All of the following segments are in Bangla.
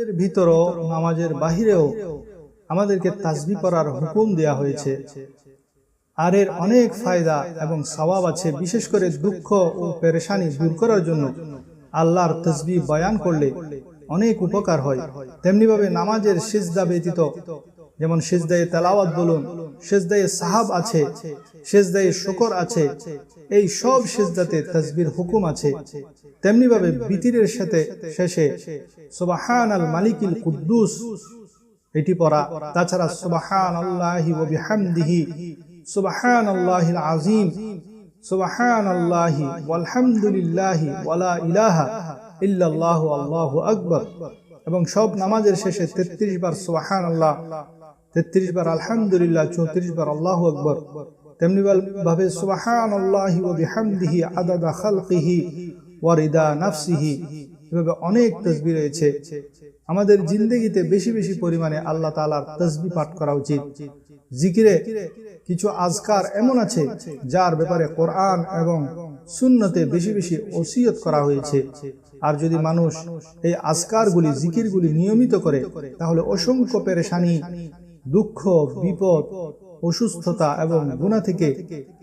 এর ভিতরও, নামাজের বাহিরেও আমাদেরকে তাজবি করার হুকুম দেয়া হয়েছে। আর এর অনেক ফায়দা এবং স্বভাব আছে, বিশেষ করে দুঃখ ও পেরেশানি দূর করার জন্য। আল্লাহর তসবি বয়ান করলে অনেক উপকার হয়। তেমনিভাবে নামাজের সিজদা ব্যতীত যেমন সিজদায়ে তেলাওয়াত বলুন, সিজদায়ে সাহাব আছে, সিজদায়ে শুকর আছে, এই সব সিজদাতে তসবির হুকুম আছে। তেমনিভাবে বিতিরের সাথে শেষে সুবাহান আল মালিকিল কুদ্দুস, এটি পড়া। তাছাড়া সুবাহান আল্লাহি ওয়া বিহামদিহি সুবাহান আল্লাহিল আজিম সুবাহান আল্লাহি ওয়ালহামদুলিল্লাহি ওয়ালা ইলাহা ইল্লাল্লাহু আল্লাহু আকবার। এবং সব নামাজের শেষে 33 বার সুবাহান আল্লাহ 33 বার আলহামদুলিল্লাহ 34 বার আল্লাহ আকবর। তেমনি ভাবে সুবাহান আল্লাহি ওয়া বিহামদিহি আদাদা খালকিহি ওয়া রিদা নাফসিহি। এভাবে অনেক তসবি রয়েছে। আমাদের জিন্দগিতে বেশি বেশি পরিমাণে আল্লাহ তালার তসবি পাঠ করা উচিত। জিকিরে কিছু আজকার এমন আছে যার ব্যাপারে কোরআন এবং সুন্নতে বেশি বেশি ওসিয়ত করা হয়েছে। আর যদি মানুষ এই আজকারগুলি, জিকিরগুলি নিয়মিত করে, তাহলে অসংখ্য পেরেশানি দুঃখ বিপদ অসুস্থতা এবং গুণা থেকে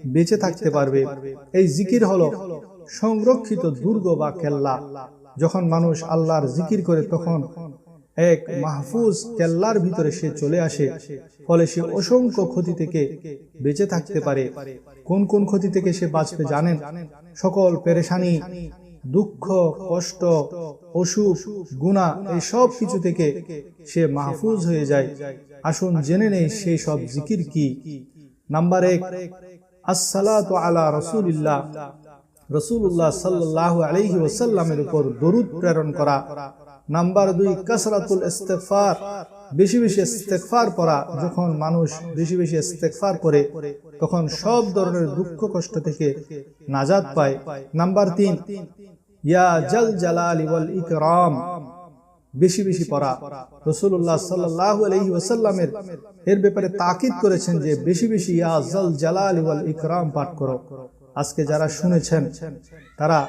বেঁচে থাকতে পারবে। এই জিকির হলো সংরক্ষিত দুর্গ বা কেল্লা। যখন মানুষ আল্লাহর জিকির করে তখন এক মাহফুজ কেল্লার ভিতরে সে চলে আসে। ফলে সে অসংখ্য ক্ষতি থেকে বেঁচে থাকতে পারে। কোন কোন ক্ষতি থেকে সে বাঁচবে জানেন? সকল পেরেশানি দুঃখ, কষ্ট, অসুখ গুণা এই সব কিছু থেকে সে মাহফুজ হয়ে যায়। আসুন জেনে নেই সেই সব জিকির কি। নাম্বার এক, আসসালাত আলা রসুলিল্লাহ। রসুল্লাহ সাল্লাহ আলহি ওসাল্লামের উপর দরুদ প্রেরণ করা। নাম্বার দুই, কাসরাতুল ইস্তেকফার বেশি বেশি ইস্তেকফার পড়া, যখন মানুষ বেশি বেশি ইস্তেকফার করে, তখন সব ধরনের দুঃখ কষ্ট থেকে নাজাদ পায়। নাম্বার তিন, ইয়া জল জালাল ওয়াল ইকরাম। বেশি বেশি পড়া। রসুল্লাহ সাল্লাহ আলহি ওসাল্লামের এর ব্যাপারে তাকিদ করেছেন যে বেশি বেশি ইয়া জল জালাল ওয়াল ইকরাম পাঠ করো। আজকে যারা শুনেছেন, তারা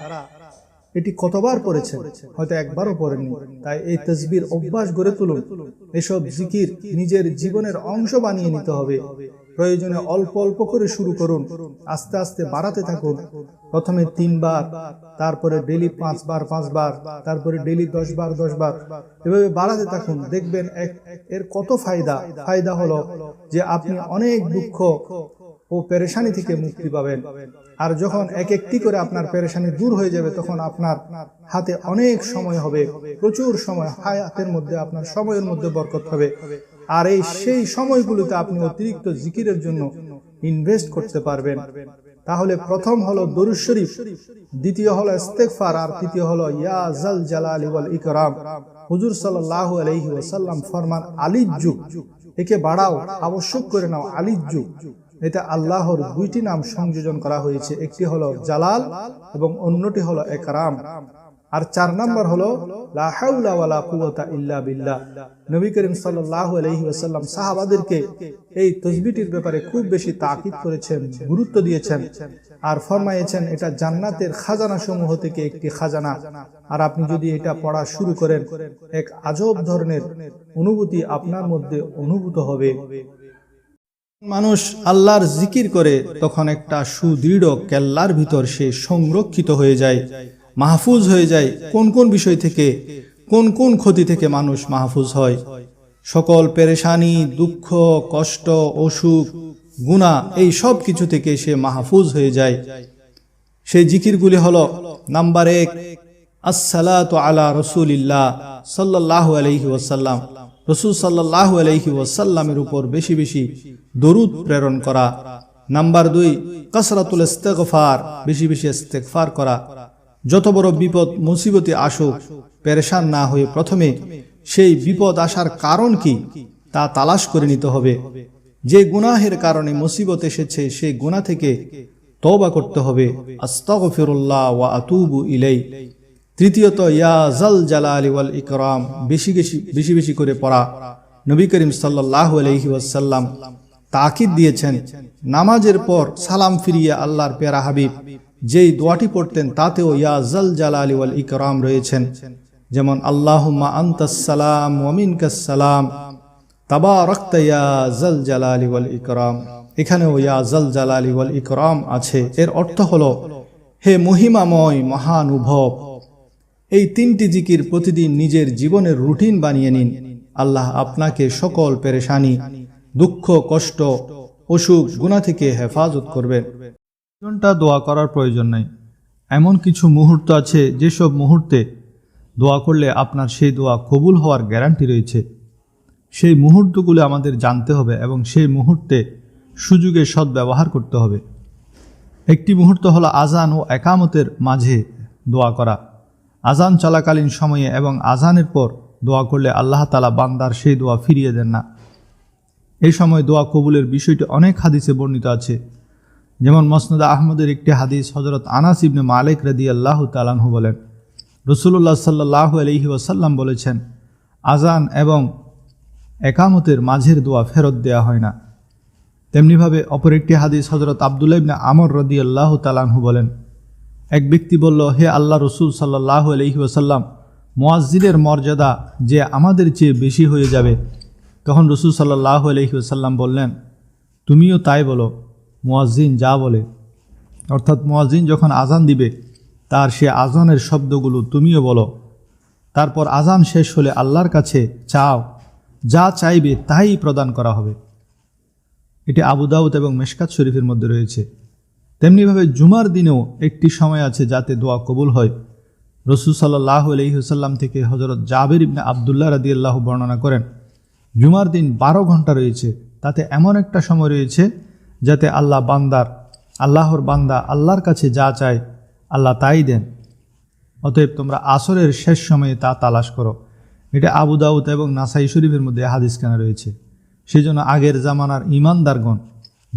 এটি কতবার পড়েছেন? হয়তো একবারও পড়েননি। তাই এই তসবির অভ্যাস গড়ে তুলুন। এসব জিকির নিজের জীবনের অংশ বানিয়ে নিতে হবে। প্রয়োজনে অল্প অল্প করে শুরু করুন। আস্তে আস্তে বাড়াতে থাকুন। প্রথমে তিনবার, তারপরে ডেলি পাঁচবার পাঁচবার, তারপরে ডেলি দশবার দশবার। এভাবে বাড়াতে থাকুন। দেখবেন এক, এর কত ফায়দা। ফায়দা হলো যে আপনি অনেক দুঃখ ও পেরেশানি থেকে মুক্তি পাবেন। আর যখন এক একটি করে আপনার পেরেশানি দূর হয়ে যাবে, তখন আপনার হাতে অনেক সময় হবে, প্রচুর সময় হায়াতের মধ্যে, আপনার সময়ের মধ্যে বরকত হবে। আর এই সেই সময়গুলোতে আপনি অতিরিক্ত জিকিরের জন্য ইনভেস্ট করতে পারবেন। তাহলে প্রথম হলো দরুদ শরীফ, দ্বিতীয় হলো ইস্তেগফার, আর তৃতীয় হলো ইয়া জাল জালালি ওয়াল ইকরাম। হুজুর সাল্লাল্লাহু আলাইহি ওয়াসাল্লাম ফরমান আলিজ্জু একে বাড়াও, আবশ্যক করে নাও আলিজ্জু এটা আল্লাহর দুইটি নাম সংযোজন করা হয়েছে। একটি হলো জালাল এবং অন্যটি হলো একরাম। আর চার নম্বর হলো এই তসবিটির ব্যাপারে খুব বেশি তাকিদ করেছেন, গুরুত্ব দিয়েছেন আর এটা জান্নাতের খাজানা সমূহ থেকে একটি খাজানা। আর আপনি যদি এটা পড়া শুরু করেন, এক আজব ধরনের অনুভূতি আপনার মধ্যে অনুভূত হবে। মানুষ আল্লাহর জিকির করে, তখন একটা সুদৃঢ় কেল্লার ভিতর সে সংরক্ষিত হয়ে যায়, মাহফুজ হয়ে যায়। কোন কোন বিষয় থেকে, কোন কোন ক্ষতি থেকে মানুষ মাহফুজ হয়? সকল পেরেশানি, দুঃখ, কষ্ট, অসুখ, গুণা, এই সব কিছু থেকে সে মাহফুজ হয়ে যায়। সেই জিকিরগুলি হলো, নাম্বার এক, আসসালাত আলা রসুলিল্লাহ সাল্লাহ আলহি ওয়াসাল্লাম। রসুল সাল্লাহ আলহি ওয়াসাল্লামের উপর বেশি বেশি দরুদ প্রেরণ করা। নাম্বার দুই, কসরাতুল ইস্তেগফার, বেশি বেশি ইস্তেগফার করা। যত বড় বিপদ, মুসিবতে আসুক, পেরেশান না হয়ে প্রথমে সেই বিপদ আসার কারণ কি তা তালাশ করে নিতে হবে। যে গুনাহের কারণে মুসিবত এসেছে, সেই গুনাহ থেকে তওবা করতে হবে। আস্তাগফিরুল্লাহ ওয়া আতুবু ইলাই তৃতীয়ত, ইয়া জাল জালালি ওয়াল ইকরাম, বেশি বেশি বেশি বেশি করে পড়া। নবী করিম সাল্লাল্লাহু আলাইহি ওয়াসাল্লাম তাকিদ দিয়েছেন, নামাজের পর সালাম ফিরিয়ে আল্লাহর পেরা হাবিব। যেই দোয়াটি পড়তেন তাতেও ইয়া জাল জালালি ওয়াল ইকরাম রয়েছেন। যেমন, আল্লাহুম্মা আন্তাসালাম ওয়ামিনকাসালাম তাবা রক্তাইয়া জল জালালি ওয়াল ইকরাম। এখানেও ইয়া জল জালালি ওয়াল ইকরাম আছে। এর অর্থ হলো, হে মহিমাময়, মহানুভব এই তিনটি জিকির প্রতিদিন নিজের জীবনের রুটিন বানিয়ে নিন। আল্লাহ আপনাকে সকল পেরেশানি, দুঃখ, কষ্ট, অসুখ গুণা থেকে হেফাজত করবেন। ঘণ্টা দোয়া করার প্রয়োজন নেই। এমন কিছু মুহূর্ত আছে, যেসব মুহূর্তে দোয়া করলে আপনার সেই দোয়া কবুল হওয়ার গ্যারান্টি রয়েছে। সেই মুহূর্তগুলো আমাদের জানতে হবে এবং সেই মুহূর্তে সুযোগে সদ্ব্যবহার করতে হবে। একটি মুহূর্ত হলো আজান ও একামতের মাঝে দোয়া করা। আজান চলাকালীন সময়ে এবং আজানের পর দোয়া করলে আল্লাহ তালা বান্দার সেই দোয়া ফিরিয়ে দেন না। এই সময় দোয়া কবুলের বিষয়টি অনেক হাদিসে বর্ণিত আছে। যেমন মসনদা আহমদের একটি হাদিস হজরত আনাস ইবনে মালিক রদি আল্লাহ তালানহু বলেন রসুল্লাহ সাল্লাহ আলহি ওয়াসাল্লাম বলেছেন, আজান এবং একামতের মাঝের দোয়া ফেরত দেওয়া হয় না। তেমনিভাবে অপর একটি হাদিস হজরত আবদুল্লাহ ইবনে আমর রদি আল্লাহ তালানহু বলেন এক ব্যক্তি বলল, হে আল্লাহ রসুল সাল্লাহ আলহি ওসাল্লাম মোয়াজ্জিদের মর্যাদা যে আমাদের চেয়ে বেশি হয়ে যাবে। তখন রসুল সাল্লাহ আলহি ওসাল্লাম বললেন, তুমিও তাই বলো, মোয়াজ্জিন যা বলে। অর্থাৎ মোয়াজ্জিন যখন আজান দিবে, তার সে আজানের শব্দগুলো তুমিও বলো। তারপর আজান শেষ হলে আল্লাহর কাছে চাও, যা চাইবে তাই প্রদান করা হবে। এটি আবু দাউদ এবং মেশকাত শরীফের মধ্যে রয়েছে। তেমনিভাবে জুমার দিনেও একটি সময় আছে যাতে দোয়া কবুল হয়। রসুল সাল্লাহ আলহিহসাল্লাম থেকে হজরত জাবির ইবনে আবদুল্লাহ রাদি আল্লাহ বর্ণনা করেন, জুমার দিন বারো ঘণ্টা রয়েছে, তাতে এমন একটা সময় রয়েছে যাতে আল্লাহ বান্দার, আল্লাহর বান্দা আল্লাহর কাছে যা চায়, আল্লাহ তাই দেন। অতএব তোমরা আসরের শেষ সময়ে তা তালাশ করো। এটা আবু দাউদ এবং নাসাই শরীফের মধ্যে হাদিস কেনা রয়েছে। সেজন্য আগের জামানার ইমানদারগণ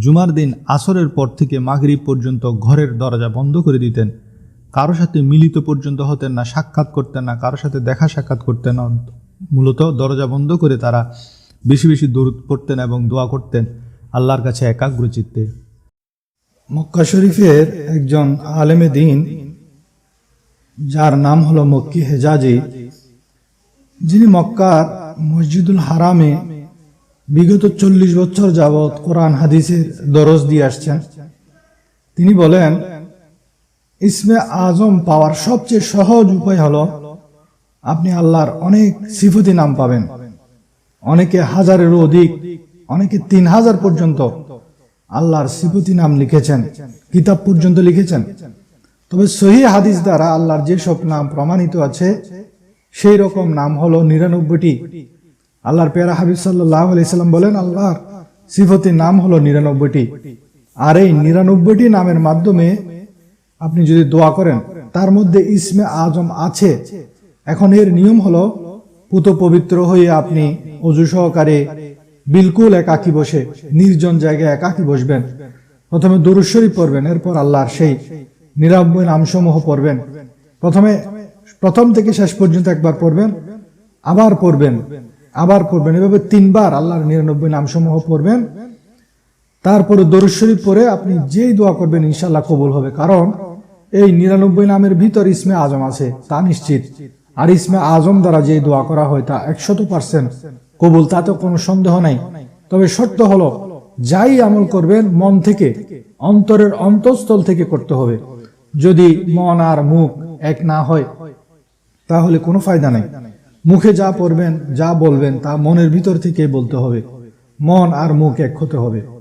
জুমার দিন আসরের পর থেকে মাগরিব পর্যন্ত ঘরের দরজা বন্ধ করে দিতেন। কারও সাথে মিলিত পর্যন্ত হতেন না, সাক্ষাৎ করতেন না, কারও সাথে দেখা সাক্ষাৎ করতেন না। মূলত দরজা বন্ধ করে তারা বেশি বেশি দূর পড়তেন এবং দোয়া করতেন আল্লাহর কাছে একাগ্র চিত্তে। মক্কা শরীফের একজন আলেমে দিন, যার নাম হলো মক্কি হেজাজি, যিনি মক্কার মসজিদুল হারামে বিগত চল্লিশ বছর যাবৎ কোরআন হাদিসের দরজ দিয়ে আসছেন। তিনি বলেন, ইসমে আজম পাওয়ার সবচেয়ে সহজ উপায় হলো, আপনি আল্লাহর অনেক সিফতি নাম পাবেন। অনেকে হাজারেরও অধিক, অনেকে তিন হাজার পর্যন্ত আল্লাহর সিফতি নাম লিখেছেন, কিতাব পর্যন্ত লিখেছেন। তবে সহি হাদিস দ্বারা আল্লাহর যেসব নাম প্রমাণিত আছে, সেই রকম নাম হলো নিরানব্বইটি। আল্লাহর পেয়ারা হাবিব সাল্লাহ আলাইসাল্লাম বলেন, আল্লাহর সিফতির নাম হলো নিরানব্বইটি। আর এই নিরানব্বইটি নামের মাধ্যমে আপনি যদি দোয়া করেন, তার মধ্যে ইসমে আজম আছে। এখন এর নিয়ম হলো, পুত পবিত্র হয়ে আপনি অজু সহকারে বিলকুল একাকি বসে, নির্জন জায়গায় একাকি বসবেন। প্রথমে দুরুশ্বরী পড়বেন, এরপর আল্লাহর সেই নিরানব্বই নামসমূহ পড়বেন। প্রথমে, প্রথম থেকে শেষ পর্যন্ত একবার পড়বেন, আবার পড়বেন। আবার পড়বেন। এভাবে তিনবার আল্লাহর নিরানব্বই নামসমূহ পড়বেন। তারপরে দরুশ্বরী পরে আপনি যেই দোয়া করবেন ইনশাল্লাহ কবুল হবে। কারণ এই নিরানব্বই নামের ভিতর ইসমে আজম আছে, তা নিশ্চিত। আর ইসমে আজম দ্বারা যে দোয়া করা হয়, তা একশত পার্সেন্ট কবুল তাতে কোনো সন্দেহ নাই। তবে শর্ত হলো, যাই আমল করবেন, মন থেকে, অন্তরের অন্তঃস্থল থেকে করতে হবে। যদি মন আর মুখ এক না হয়, তাহলে কোনো ফায়দা নাই। মুখে যা পড়বেন, যা বলবেন তা মনের ভিতর থেকে বলতে হবে। মন আর মুখ এক হতে হবে।